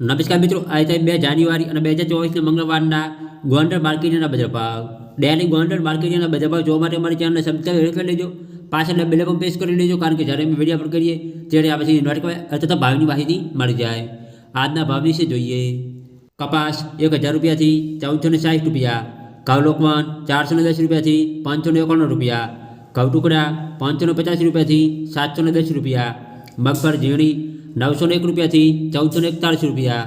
નમસ્કાર મિત્રો આજે છે બે જાન્યુઆરી અને બે હજાર ચોવીસના મંગળવારના ગોંડલ માર્કેટના બજાર ભાવ ડેલી ગોંડલ માર્કેટના બજાર ભાવ જોવા માટે અમારી ચેનલને સબસ્ક્રાઈબ કરી લેજો પાછળ બેલ પણ પ્રેસ કરી લેજો કારણ કે જ્યારે અમે વિડીયો અપલોડ કરીએ ત્યારે આ પછી નોટિફાઈ અથવા ભાવની માહિતી મળી જાય આજના ભાવ વિશે જોઈએ કપાસ એક હજાર રૂપિયાથી ચૌદસો ને સાઠ રૂપિયા ઘઉં લોકવાન ચારસો ને દસ રૂપિયાથી પાંચસો ને એકાણું રૂપિયા ઘઉં ટુકડા પાંચસો ને પચાસ રૂપિયાથી સાતસો ને દસ રૂપિયા મગફળ ઝીણી નવસો ને એક રૂપિયાથી ચૌદસો ને એકતાળીસ રૂપિયા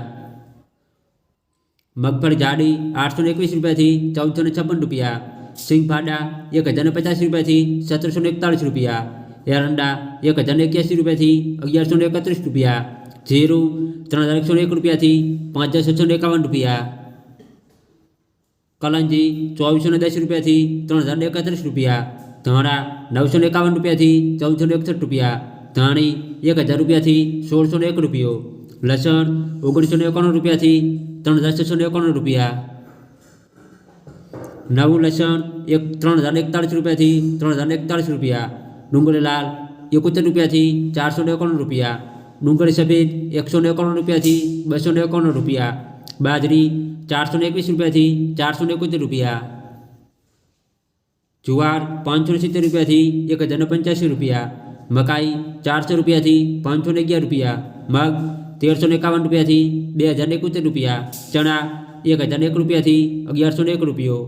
મગફળી જાડી આઠસો ને એકવીસ રૂપિયાથી ચૌદસો ને છપ્પન રૂપિયા સિંગફાડા એક હજાર ને પચાસ રૂપિયાથી સત્તરસો ને એકતાળીસ રૂપિયા એરંડા એક હજાર ને એક્યાસી રૂપિયાથી અગિયારસો ને એકત્રીસ રૂપિયા જીરું ત્રણ હજાર એકસો ને એક રૂપિયાથી પાંચ હજાર છસો ને એકાવન રૂપિયા કલંજી ચોવીસો ને દસ રૂપિયાથી ત્રણ હજાર ને એકત્રીસ રૂપિયા ધાણા નવસો ને એકાવન રૂપિયાથી ચૌદસો ને એકસઠ રૂપિયા ધાણી એક હજાર રૂપિયાથી સોળસો ને એક રૂપિયો લસણ ઓગણીસો ને એકાણું રૂપિયાથી ત્રણ હજાર છસો ને એકાણું રૂપિયા નવું લસણ એક ત્રણ હજાર એકતાળીસ રૂપિયાથી ત્રણ હજાર એકતાળીસ રૂપિયા ડુંગળી લાલ એકોતેર રૂપિયાથી ચારસો ને એકાણું રૂપિયા ડુંગળી સફેદ એકસો ને એકાણું રૂપિયાથી બસો ને એકાણું રૂપિયા બાજરી ચારસો ને એકવીસ રૂપિયાથી ચારસો ને એકોતેર રૂપિયા જુવાર પાંચસો ને સિત્તેર રૂપિયાથી એક હજાર ને પંચ્યાસી રૂપિયા મકાઈ ચારસો રૂપિયાથી પાંચસો ને અગિયાર રૂપિયા, મગ તેરસો ને એકાવન રૂપિયાથી બે હજાર ને એકોતેર રૂપિયા, ચણા એક હજાર એક રૂપિયાથી અગિયારસો ને એક રૂપિયો.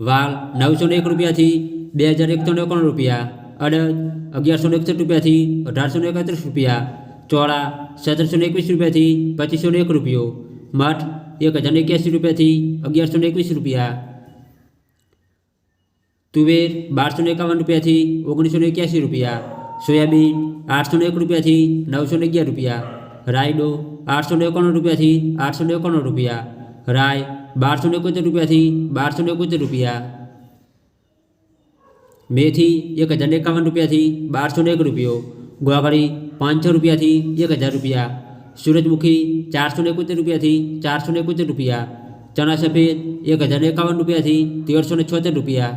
વાલ નવસો ને એક રૂપિયાથી બે હજાર એકસો ને એકાણું રૂપિયા, અડદ અગિયારસો ને એકસઠ રૂપિયાથી અઢારસો ને એકત્રીસ રૂપિયા, ચોળા સત્તરસો ને એકવીસ રૂપિયાથી પચીસો ને એક રૂપિયો, મઠ એક હજાર એક્યાસી રૂપિયાથી અગિયારસો ને એકવીસ રૂપિયા. તુવેર બારસો ને એકાવન રૂપિયાથી ઓગણીસો ને એક્યાસી રૂપિયા સોયાબીન આઠસો ને એક રૂપિયાથી નવસો ને અગિયાર રૂપિયા રાયડો આઠસો ને એકાણું રૂપિયાથી આઠસો ને એકાણું રૂપિયા રાય બારસો ને એકોતેર રૂપિયાથી બારસો ને એકોતેર રૂપિયા મેથી એક હજાર ને એકાવન રૂપિયાથી બારસો ને એક રૂપિયો ગોવાગળી પાંચસો રૂપિયાથી એક હજાર રૂપિયા સૂરજમુખી ચારસો ને એકોતેર રૂપિયાથી ચારસો ને એકોતેર રૂપિયા ચણા સફેદ એક હજાર ને એકાવન રૂપિયાથી તેરસો ને છોતેર રૂપિયા